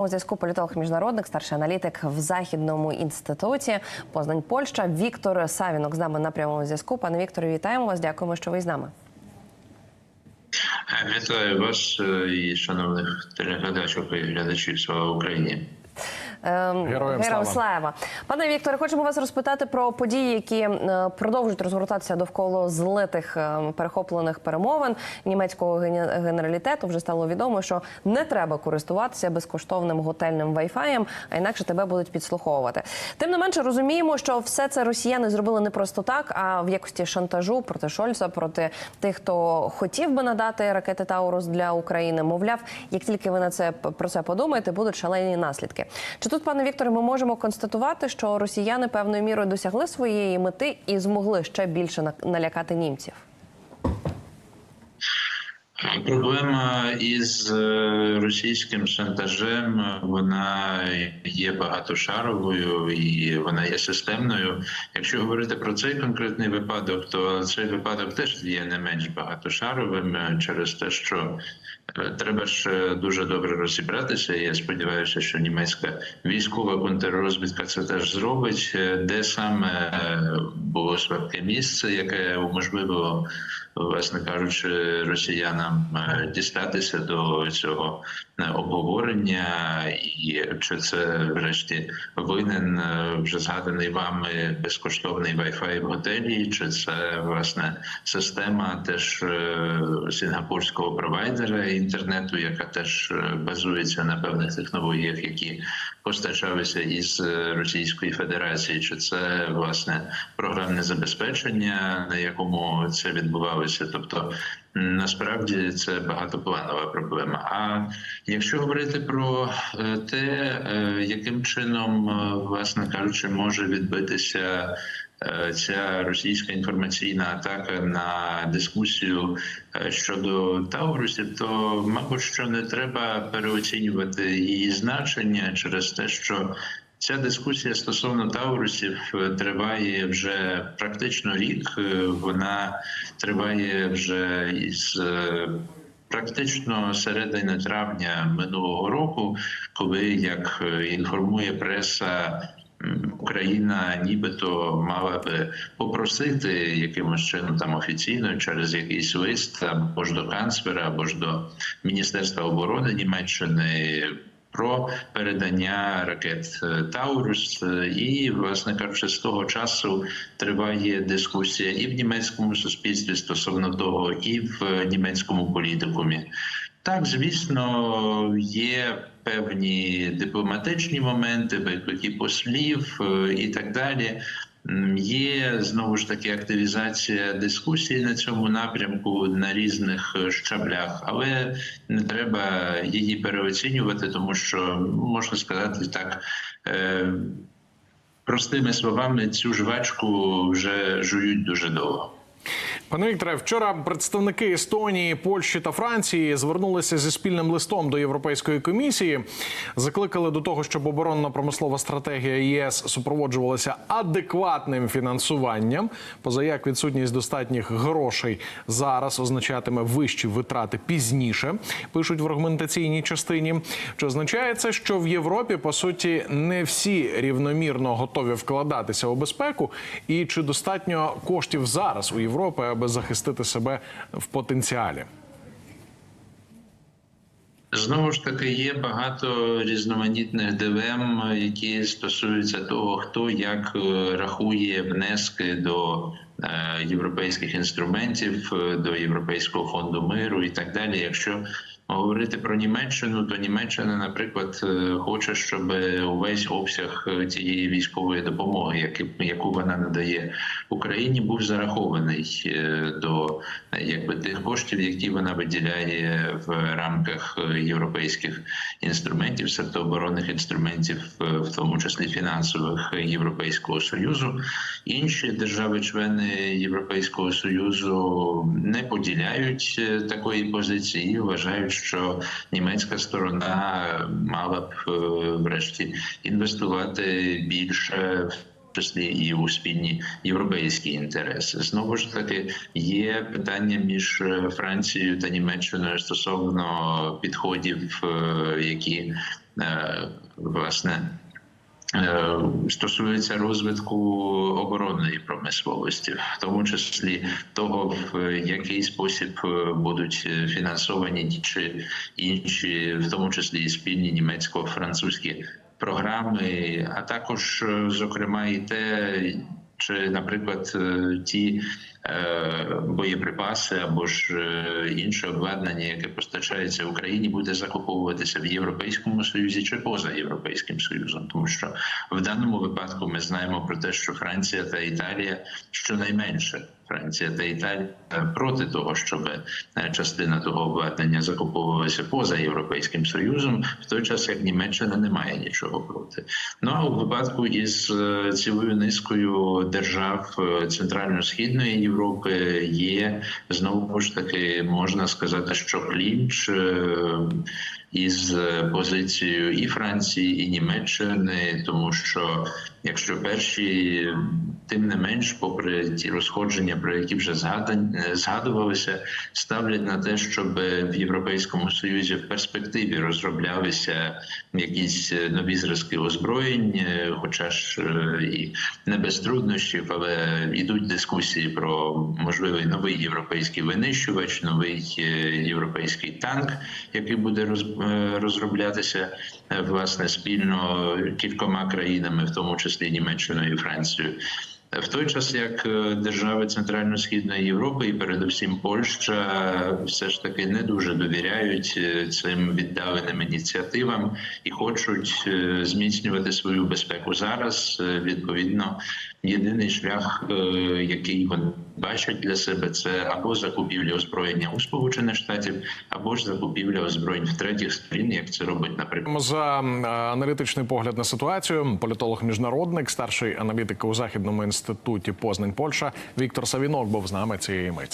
У зв'язку політолог міжнародник, старший аналітик в західному інституті Познань Польща Віктор Савінок з нами на прямому зв'язку. Пане Вікторе, вітаємо вас. Дякуємо, що ви з нами. Вітаю вас е, і шановних телеглядачів і глядачів слава Україні. Ем, Героям слава. слава. Пане Вікторе, хочемо вас розпитати про події, які е, продовжують розгортатися довкола злитих е, перехоплених перемовин німецького генералітету. Вже стало відомо, що не треба користуватися безкоштовним готельним вайфаєм, а інакше тебе будуть підслуховувати. Тим не менше, розуміємо, що все це росіяни зробили не просто так, а в якості шантажу проти Шольца, проти тих, хто хотів би надати ракети Таурус для України. Мовляв, як тільки ви на це про це подумаєте, будуть шалені наслідки. Чи тут, пане Вікторе, ми можемо констатувати, що росіяни певною мірою досягли своєї мети і змогли ще більше налякати німців? Проблема із е, російським шантажем вона є багатошаровою і вона є системною. Якщо говорити про цей конкретний випадок, то цей випадок теж є не менш багатошаровим е, через те, що треба ж е, дуже добре розібратися. Я сподіваюся, що німецька військова контррозвідка це теж зробить, е, де саме е, було слабке місце, яке уможливо власне кажучи, росіянам дістатися до цього обговорення, і чи це врешті винен вже згаданий вами безкоштовний Wi-Fi в готелі, чи це власне система теж сінгапурського провайдера інтернету, яка теж е, базується на певних технологіях, які постачалися із е, Російської Федерації, чи це власне програмне забезпечення, на якому це відбувалося, тобто. Насправді це багатопланова проблема. А якщо говорити про е, те, яким чином, власне кажучи, може відбитися ця російська інформаційна атака на дискусію е, щодо Таурусів, то мабуть, що не треба переоцінювати її значення через те, що Ця дискусія стосовно Таурусів е, триває вже практично рік. Е, Вона триває вже із е, практично середини травня минулого року, коли як е, інформує преса. Україна нібито мала би попросити якимось чином там офіційно через якийсь лист або ж до канцлера, або ж до Міністерства оборони Німеччини про передання ракет е, Таурус, і власне кажучи, з того часу триває дискусія і в німецькому суспільстві стосовно того, і в німецькому політикумі. Так, звісно, є певні дипломатичні моменти, виклики послів е, і так далі. Є знову ж таки активізація дискусії на цьому напрямку на різних е, щаблях, але не треба її переоцінювати, тому що можна сказати так. е, Простими словами, цю жвачку вже жують дуже довго. Пане Вікторе, вчора представники Естонії, Польщі та Франції звернулися зі спільним листом до Європейської комісії, закликали до того, щоб оборонно-промислова стратегія ЄС супроводжувалася адекватним фінансуванням. Позаяк відсутність достатніх грошей зараз означатиме вищі витрати пізніше. Пишуть в аргументаційній частині. Чи означає це, що в Європі по суті не всі рівномірно готові вкладатися у безпеку, і чи достатньо коштів зараз у Європи, аби захистити себе в потенціалі? Знову ж таки, є багато різноманітних ДВМ, які стосуються того, хто як е, рахує внески до е, європейських інструментів, е, до Європейського фонду миру і так далі. Якщо говорити про Німеччину, то Німеччина, наприклад, е, хоче, щоб увесь обсяг е, цієї військової допомоги, яку вона надає Україні, був зарахований е, до якби тих коштів, які вона виділяє в рамках європейських інструментів, сертооборонних інструментів, в тому числі фінансових Європейського союзу. Інші держави-члени Європейського союзу не поділяють такої позиції, і вважають, що німецька сторона мала б е, врешті інвестувати більше. в числі і у спільні європейські інтереси. Знову ж таки, є питання між е, Францією та Німеччиною стосовно підходів, е, які власне. Е, Стосується розвитку оборонної промисловості, в тому числі того, в який спосіб е, будуть фінансовані ті чи інші, в тому числі і спільні німецько-французькі програми, а також, е, зокрема, і те, чи, наприклад, е, ті е, боєприпаси або ж е, інше обладнання, яке постачається Україні, буде закуповуватися в Європейському Союзі чи поза Європейським Союзом, тому що в даному випадку ми знаємо про те, що Франція та Італія щонайменше Франція та Італія проти того, щоб е, частина того обладнання закуповувалася поза європейським союзом, в той час як Німеччина не має нічого проти. Ну а у випадку із е, цілою низкою держав е, центрально-східної Європи є знову ж таки можна сказати, що клінч. Е, Із позицією і Франції, і Німеччини, тому що якщо перші, тим не менш, попри ті розходження, про які вже е, згадувалися, ставлять на те, щоб в Європейському Союзі в перспективі розроблялися якісь е, нові зразки озброєнь, е, хоча ж е, і не без труднощів, але йдуть дискусії про можливий новий європейський винищувач, новий е, європейський танк, який буде роз- е, розроблятися е, власне спільно кількома країнами, в тому числі Німеччиною і Францією. В той час, як е, держави Центрально-східної Європи і передусім Польща все ж таки не дуже довіряють е, цим віддаленим ініціативам і хочуть е, зміцнювати свою безпеку зараз. Е, Відповідно, єдиний шлях, е, який вони бачать для себе, це або закупівля озброєння у Сполучених Штатів, або ж закупівля озброєнь в третіх сторін, як це робить, наприклад. За аналітичний погляд на ситуацію, політолог міжнародник, старший аналітик у західному інституті Познань Польща Віктор Савінок був з нами цієї миті.